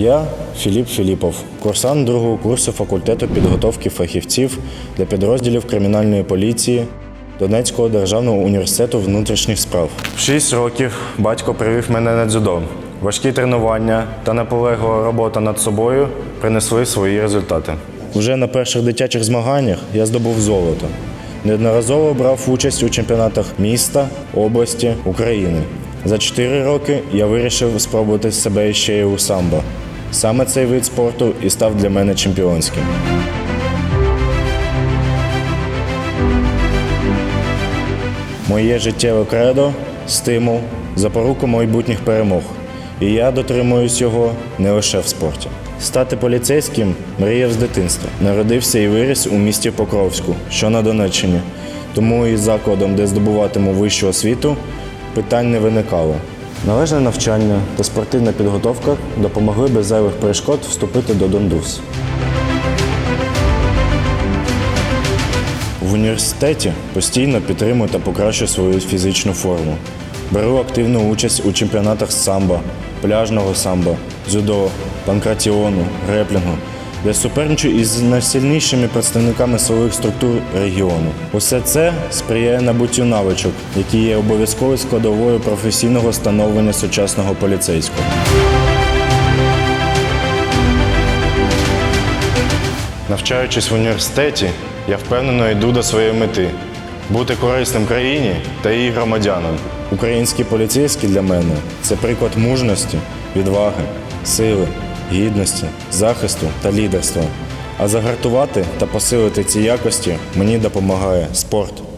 Я Філіп Філіпов, курсант другого курсу факультету підготовки фахівців для підрозділів кримінальної поліції Донецького державного університету внутрішніх справ. В шість років батько привів мене на дзюдо. Важкі тренування та наполеглива робота над собою принесли свої результати. Вже на перших дитячих змаганнях я здобув золото. Неодноразово брав участь у чемпіонатах міста, області, України. За 4 роки я вирішив спробувати себе ще й у самбо. Саме цей вид спорту і став для мене чемпіонським. Моє життєве кредо стимул, запорука майбутніх перемог. І я дотримуюсь його не лише в спорті. Стати поліцейським мріяв з дитинства. Народився і виріс у місті Покровську, що на Донеччині. Тому із закладом, де здобуватиму вищу освіту, питань не виникало. Належне навчання та спортивна підготовка допомогли без зайвих перешкод вступити до Дондус. В університеті постійно підтримую та покращую свою фізичну форму. Беру активну участь у чемпіонатах самбо, пляжного самбо, дзюдо, панкратіону, реплінгу, де суперничу із найсильнішими представниками силових структур регіону. Усе це сприяє набуттю навичок, які є обов'язковою складовою професійного становлення сучасного поліцейського. Навчаючись в університеті, я впевнено йду до своєї мети бути корисним країні та її громадянам. Українські поліцейські для мене це приклад мужності, відваги, сили, гідності, захисту та лідерства. А загартувати та посилити ці якості мені допомагає спорт.